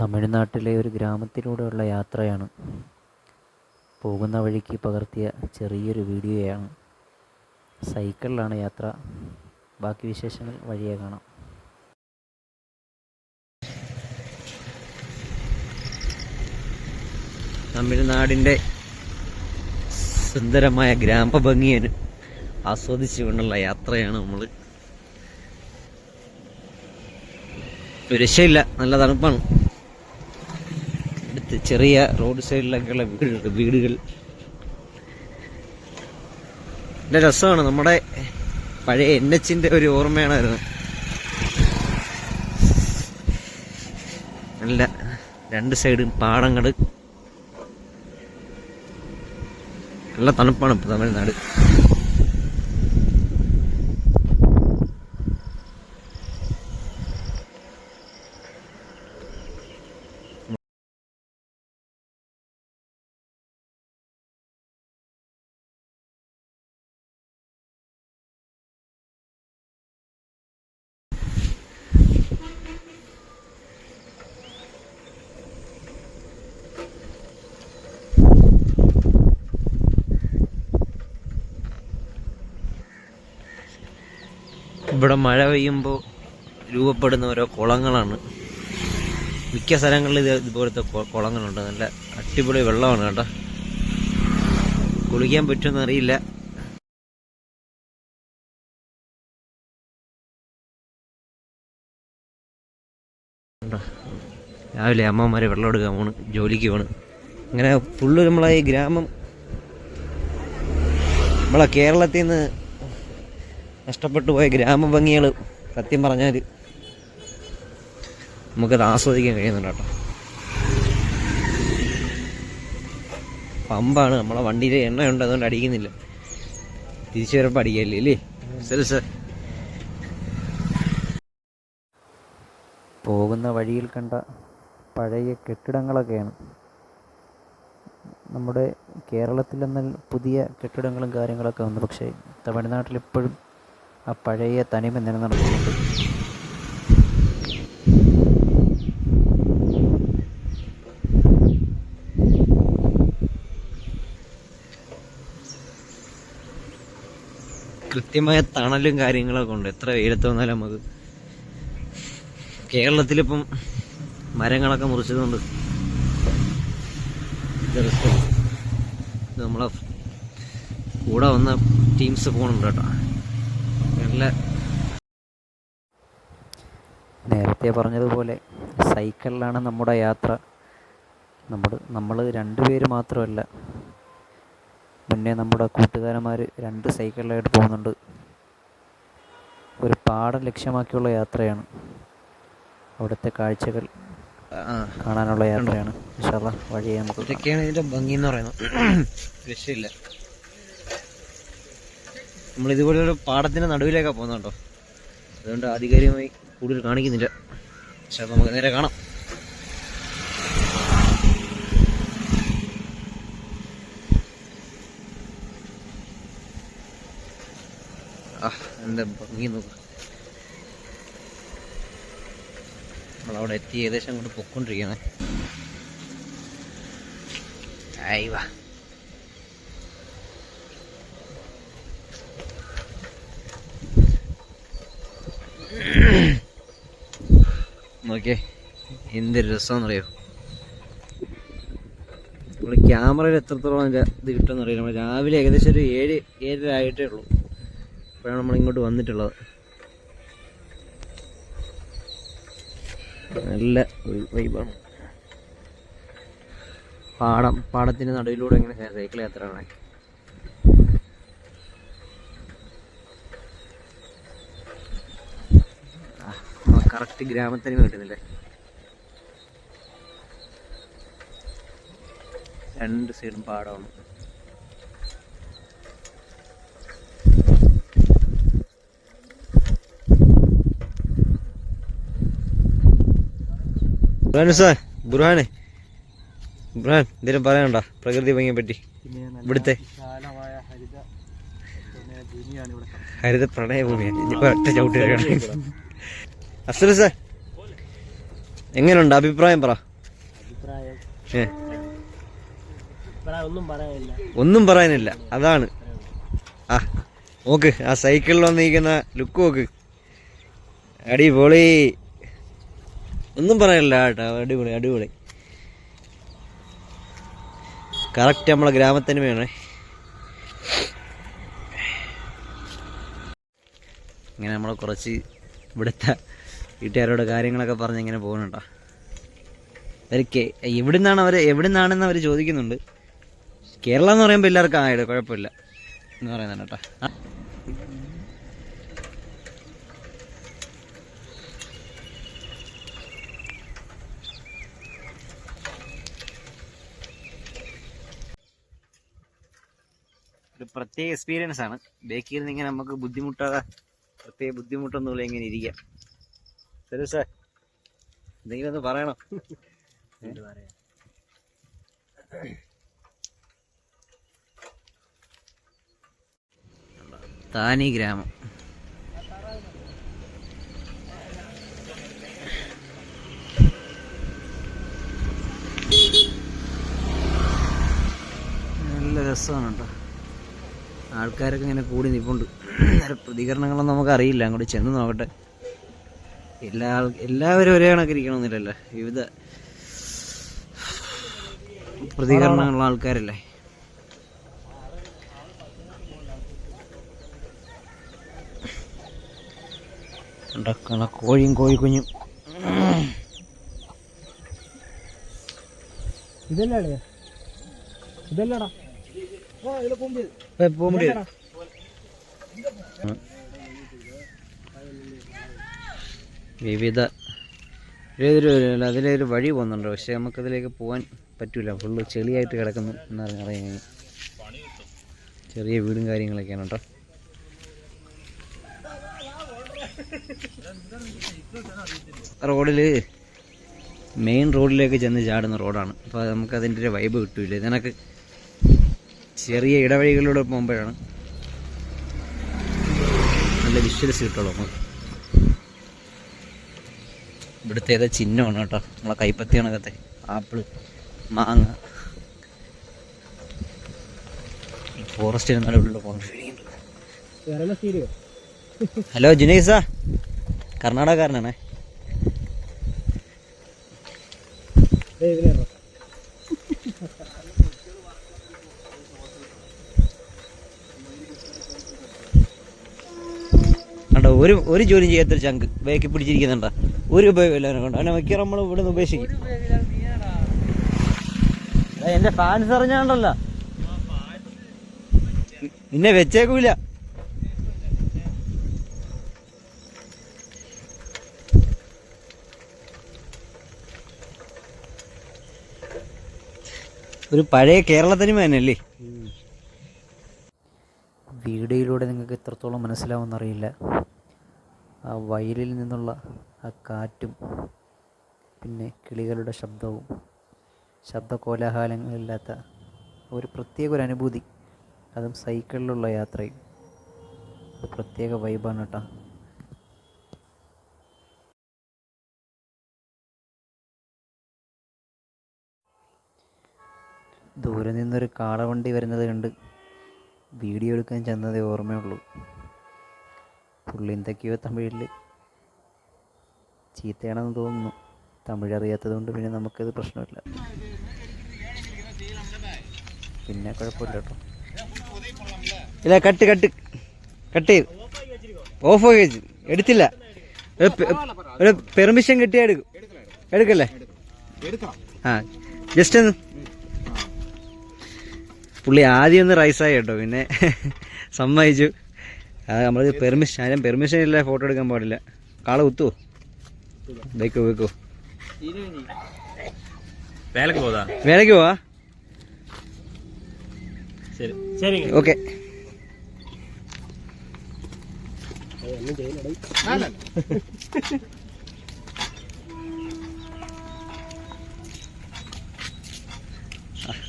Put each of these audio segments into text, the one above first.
തമിഴ്നാട്ടിലെ ഒരു ഗ്രാമത്തിലൂടെയുള്ള യാത്രയാണ്. പോകുന്ന വഴിക്ക് പകർത്തിയ ചെറിയൊരു വീഡിയോയാണ്. സൈക്കിളിലാണ് യാത്ര. ബാക്കി വിശേഷങ്ങൾ വഴിയെ കാണാം. തമിഴ്നാടിന്റെ സുന്ദരമായ ഗ്രാമഭംഗിയെ ആസ്വദിച്ചുകൊണ്ടുള്ള യാത്രയാണ് നമ്മൾ രക്ഷയില്ല. നല്ല തണുപ്പാണ്. ചെറിയ റോഡ് സൈഡിലൊക്കെയുള്ള വീടുകൾ വീടുകൾ. നല്ല രസമാണ്. നമ്മുടെ പഴയ എൻ എച്ചിന്റെ ഒരു ഓർമ്മയാണ് വരുന്നത് നല്ല രണ്ട് സൈഡും പാടങ്ങൾ നല്ല തണുപ്പാണ് ഇപ്പോൾ തമിഴ്നാട്. ഇവിടെ മഴ പെയ്യുമ്പോൾ രൂപപ്പെടുന്ന ഓരോ കുളങ്ങളാണ്. മിക്ക സ്ഥലങ്ങളിൽ ഇത് ഇതുപോലത്തെ കുളങ്ങളുണ്ട്. നല്ല അടിപൊളി വെള്ളമാണ് കേട്ടോ. കുളിക്കാൻ പറ്റുമെന്ന് അറിയില്ല? രാവിലെ അമ്മമാരെ വെള്ളം എടുക്കാൻ പോണ് ജോലിക്ക് പോണ്. അങ്ങനെ ഫുള്ള് നമ്മളെ ഈ ഗ്രാമം നമ്മളെ കേരളത്തിൽ നിന്ന് നഷ്ടപ്പെട്ടു പോയ ഗ്രാമഭംഗികൾ സത്യം പറഞ്ഞാൽ നമുക്കത് ആസ്വദിക്കാൻ കഴിയുന്നുണ്ട് കേട്ടോ. പമ്പാണ് നമ്മളെ വണ്ടിയിൽ എണ്ണയുണ്ട് അതുകൊണ്ട് അടിക്കുന്നില്ല. തിരിച്ചു വരുമ്പോൾ അടിക്കല്ലേ അല്ലേ ശരി സർ. പോകുന്ന വഴിയിൽ കണ്ട പഴയ കെട്ടിടങ്ങളൊക്കെയാണ്. നമ്മുടെ കേരളത്തിൽ എന്നാൽ പുതിയ കെട്ടിടങ്ങളും കാര്യങ്ങളൊക്കെ വന്നു. പക്ഷേ തമിഴ്നാട്ടിൽ ഇപ്പോഴും ആ പഴയ തനിമ നിലനിർത്തുന്നുണ്ട് കൃത്യമായ തണലും കാര്യങ്ങളൊക്കെ ഉണ്ട്. എത്ര വെയിലത്ത് വന്നാലും നമുക്ക് കേരളത്തിലിപ്പം മരങ്ങളൊക്കെ മുറിച്ചതുകൊണ്ട്. നമ്മളെ കൂടെ വന്ന ടീംസ് പോകുന്നുണ്ട് കേട്ടോ. നല്ല നേരത്തെ പറഞ്ഞതുപോലെ സൈക്കിളിലാണ് നമ്മുടെ യാത്ര. നമ്മൾ നമ്മൾ രണ്ടുപേര് മാത്രമല്ല. മുന്നേ നമ്മുടെ കൂട്ടുകാരന്മാർ രണ്ട് സൈക്കിളിലായിട്ട് പോകുന്നുണ്ട്. ഒരു പാടം ലക്ഷ്യമാക്കിയുള്ള യാത്രയാണ്. അവിടുത്തെ കാഴ്ചകൾ കാണാനുള്ള യാത്രയാണ്. ഇൻഷാല്ലാ വഴിയെ നമുക്ക്. ഇതൊക്കെയാണ് ഭംഗി എന്ന് പറയുന്നത്. രക്ഷയില്ല നമ്മൾ ഇതുപോലെ ഒരു നടുവിലേക്കാ കേട്ടോ. അതുകൊണ്ട് ആധികാരികമായി കൂടുതൽ കാണിക്കുന്നില്ല. പക്ഷെ നമുക്ക് നേരെ കാണാം. ആ എന്താ ഭംഗി നമ്മൾ നമ്മളവിടെ എത്തി ഏകദേശം അങ്ങോട്ട് പൊക്കോണ്ടിരിക്കുകയാണ് ആയി va. നോക്കിയേ എന്തൊരു രസമാണെന്നറിയോ? നമ്മൾ ക്യാമറയിൽ എത്രത്തോളം അതിന്റെ ഇത് കിട്ടുമെന്ന് അറിയില്ല നമ്മൾ രാവിലെ ഏകദേശം ഒരു ഏഴ് ഏഴര ആയിട്ടേ ഉള്ളൂ. അപ്പോഴാണ് നമ്മൾ ഇങ്ങോട്ട് വന്നിട്ടുള്ളത്. നല്ല വൈബാണ് പാടം പാടത്തിന്റെ നടുവിലൂടെ ഇങ്ങനെ സൈക്കിൾ യാത്രയാണ് കറക്റ്റ് ഗ്രാമത്തിന് കിട്ടുന്നില്ലേ? രണ്ട് സൈഡും പാടമാണ് ബുർഹാൻ സാർ ബുർഹാനെ ബുറാൻ എന്തെങ്കിലും പറയാനുണ്ട? പ്രകൃതി ഭംഗിയെ പറ്റി. ഇവിടുത്തെ ഹരിത പ്രണയഭൂമിയാണ് ഇനിയിപ്പോ ഒറ്റ ചവിട്ടി അഫ്സൽ സാർ എങ്ങനെയുണ്ട് അഭിപ്രായം പറ. ഏ. ഒന്നും പറയാനില്ല. ഒന്നും പറയാനില്ല. അതാണ്. ആ നോക്ക് ആ സൈക്കിളിൽ വന്നിരിക്കുന്ന ലുക്ക് നോക്ക്. അടിപൊളി. ഒന്നും പറയാനില്ല കേട്ടോ. അടിപൊളി അടിപൊളി. കറക്റ്റ് നമ്മളെ ഗ്രാമത്തിന് വേണേ. ഇങ്ങനെ നമ്മൾ കുറച്ച് ഇവിടുത്തെ വീട്ടുകാരോട് കാര്യങ്ങളൊക്കെ പറഞ്ഞ് ഇങ്ങനെ പോകുന്നുണ്ടോ അവർക്ക് എവിടെ നിന്നാണ് അവർ എവിടെ നിന്നാണെന്ന് അവർ ചോദിക്കുന്നുണ്ട്. കേരളം എന്ന് പറയുമ്പോൾ എല്ലാവർക്കും ആയിട്ട് കുഴപ്പമില്ല എന്ന് പറയുന്നുണ്ട് കേട്ടോ. ഒരു പ്രത്യേക എക്സ്പീരിയൻസ് ആണ്. ബേക്കിൽ നിന്ന് ഇങ്ങനെ നമുക്ക് ബുദ്ധിമുട്ടാതെ പ്രത്യേക ബുദ്ധിമുട്ടൊന്നുമില്ല ഇങ്ങനെ ഇരിക്കാം സാർ എന്തെങ്കിലും ഒന്ന് പറയണം താനി ഗ്രാമം. നല്ല രസമാണ് കേട്ടോ. ആൾക്കാരൊക്കെ ഇങ്ങനെ കൂടി നിൽപ്പുണ്ട് പ്രതികരണങ്ങളൊന്നും നമുക്ക് അറിയില്ല അങ്ങോട്ട് ചെന്ന് നോക്കട്ടെ. എല്ലാ ആൾ- എല്ലാവരും ഒരേ കണക്ക് ഇരിക്കണമെന്നില്ലല്ലോ വിവിധ പ്രതികരണങ്ങളുള്ള ആൾക്കാരല്ലേ. ഉണ്ടാക്കണ കോഴിയും കോഴിക്കുഞ്ഞും ഇതല്ലേ ഇതല്ലടാ. വിവിധ ഏതൊരു അതിലൊരു വഴി പോകുന്നുണ്ട്. പക്ഷേ നമുക്കതിലേക്ക് പോകാൻ പറ്റില്ല ഫുള്ള് ചെളിയായിട്ട് കിടക്കുന്നു എന്നറിഞ്ഞ അറിയാൻ ചെറിയ വീടും കാര്യങ്ങളൊക്കെയാണ് കേട്ടോ. റോഡിൽ മെയിൻ റോഡിലേക്ക് ചെന്ന് ചാടുന്ന റോഡാണ്. അപ്പോൾ നമുക്ക് അതിന്റെ ഒരു വൈബ് കിട്ടില്ല ഇതിനൊക്കെ ചെറിയ ഇടവഴികളിലൂടെ പോകുമ്പോഴാണ് നല്ല വിഷ്വൽസ് കിട്ടുള്ളൂ നമുക്ക്. ഇവിടുത്തെ ഏതാ ചിഹ്നമാണ് കേട്ടോ. നമ്മളെ കൈപ്പത്തി കണക്കത്തെ ആപ്പിൾ മാങ്ങ. ഫോറസ്റ്റ് നടുവിലുള്ള പോകുന്ന ഫീലിംഗ് കേരള സീരിയോ ഹലോ ജുനൈസ. കർണാടകക്കാരനാണേ. കണ്ടോ? ഒരു ഒരു ജോലി ചെയ്യാത്തൊരു ചങ്ക് ബേക്കി പിടിച്ചിരിക്കുന്നുണ്ട? ഒരു ഉപയോഗമില്ല അവനെ കൊണ്ട് അവനെ മിക്ക നമ്മൾ ഇവിടെ നിന്ന് ഉപേക്ഷിക്കും. എന്റെ ഫാൻസ് അറിഞ്ഞാണ്ടല്ലോ. നിന്നെ വെച്ചേക്കൂല. ഒരു പഴയ കേരളത്തിനും തന്നെയല്ലേ? വീഡിയോയിലൂടെ നിങ്ങൾക്ക് എത്രത്തോളം മനസ്സിലാവുമെന്നറിയില്ല. ആ വയലിൽ നിന്നുള്ള ആ കാറ്റും പിന്നെ കിളികളുടെ ശബ്ദവും ശബ്ദ കോലാഹലങ്ങളില്ലാത്ത ഒരു പ്രത്യേക ഒരു അനുഭൂതി. അതും സൈക്കിളിലുള്ള യാത്രയും. അത് പ്രത്യേക വൈബാണ് കേട്ടോ ദൂരെ നിന്നൊരു കാളവണ്ടി വരുന്നത് കണ്ട് വീഡിയോ എടുക്കാൻ ചെന്നതേ ഓർമ്മയുള്ളൂ. പുള്ളി എന്തൊക്കെയോ തമിഴിൽ ചീത്തയാണെന്ന് തോന്നുന്നു. തമിഴ് അറിയാത്തത് കൊണ്ട് പിന്നെ നമുക്കത് പ്രശ്നമില്ല. പിന്നെ കുഴപ്പമില്ല കേട്ടോ. ഇല്ല കട്ട് കട്ട്. കട്ട് ചെയ്ത്. ഓഫ് ആക്കി വെച്ചു എടുത്തില്ല. ഒരു പെർമിഷൻ കിട്ടിയാ എടുക്കും. എടുക്കല്ലേ? ആ ജസ്റ്റ് ഒന്ന്. പുള്ളി ആദ്യം ഒന്ന് റൈസായി കേട്ടോ. പിന്നെ സമ്മതിച്ചു. അത് നമ്മൾ പെർമിഷൻ ആരും പെർമിഷൻ ഇല്ല ഫോട്ടോ എടുക്കാൻ പാടില്ല. കാള കുത്തുവോ? വെക്കോ വെക്കോ வேலைக்கு போதா വേലയ്ക്ക് പോവാ சரி சரிங்க ഓക്കെ ഒന്നും ചെയ്യില്ലടേ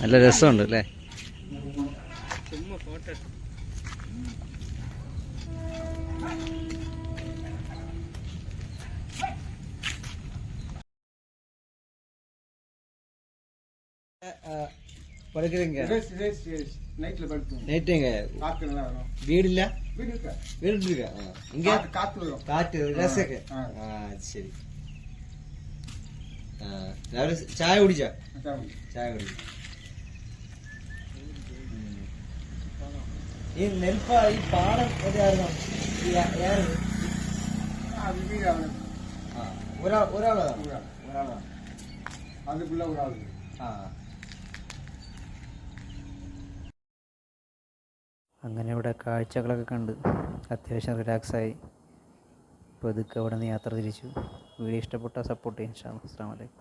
നല്ല രസമുണ്ട് അല്ലേ படுக்கிறீங்க ரெஸ்ட் ரெஸ்ட் ரெஸ்ட் நைட்ல படுத்து நைட்டுங்க காத்து நல்லா வரும் வீடு இல்ல வீடு இருக்கா வீடு இருக்கா இங்க காத்து காத்து வரும் കാറ്റ് രസമൊക്കെ ആ. ആ അത് ശരി ആ രാവിലെ ചായ കുടിച്ചാ அதான். ചായ കുടിച്ചു ഈ നെൽപ്പ ഈ പാടം എവിടെയായിരുന്നു ആയിരുന്നു அது வீடு அவனுக்கு ആ ഒരാൾ ഒരാളാണ് ஒரு ஆள். ഒരാളാണ് அதுக்குள்ள ஒரு ஆள் இருக்கு. ആ അങ്ങനെ ഇവിടെ കാഴ്ചകളൊക്കെ കണ്ട് അത്യാവശ്യം റിലാക്സായി. പതുക്കെ അവിടെ നിന്ന് യാത്ര തിരിച്ചു. വീഡിയോ ഇഷ്ടപ്പെട്ടാൽ സപ്പോർട്ട് ചെയ്യാം. അസ്സാം വലൈക്കും